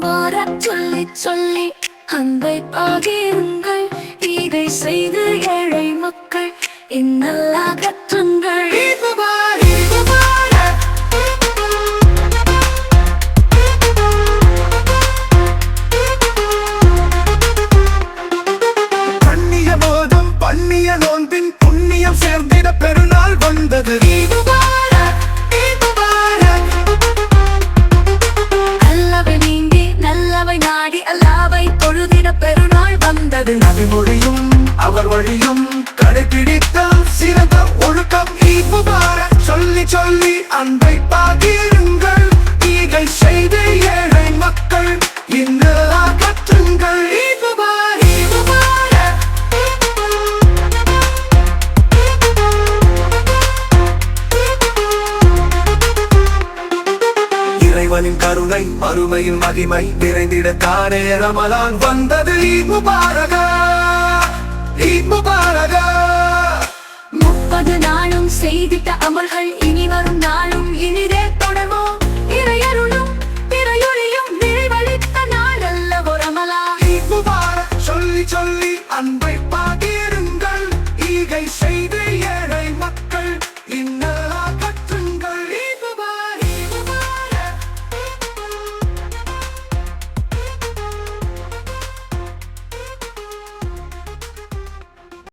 வரச் சொல்லி சொல்லி அன்பை பாகிருங்கள். இதை செய்து ஏழை மக்கள் இன்னல் அகற்றுங்கள் நல்லவை நாடி அல்லாவை தொழுதிட பெருநாள் வந்தது. நபி மொழியும் அவர் வழியும் கடைபிடித்த சிறந்த ஒழுக்கம். சொல்லி சொல்லி அன்பை பகிருங்கள் இறைவனின் கருணை மறுமையின் மகிமை நிறைந்திட தானே ரமலான் வந்தது. ஈத் முபாரகா. ஈத் முபாரகா. முப்பது நாளும் செய்திட்ட அமல்கள் இனி வரும் நாளும் இனிதே தொடர்வோம். இறையருளும் பிறையொழியும் நிறைவளித்த நாள் அல்ல ஒரமலா ஈத் முபாரக் சொல்லி சொல்லி அன்பை பகிருங்கள் ஈகை செய்து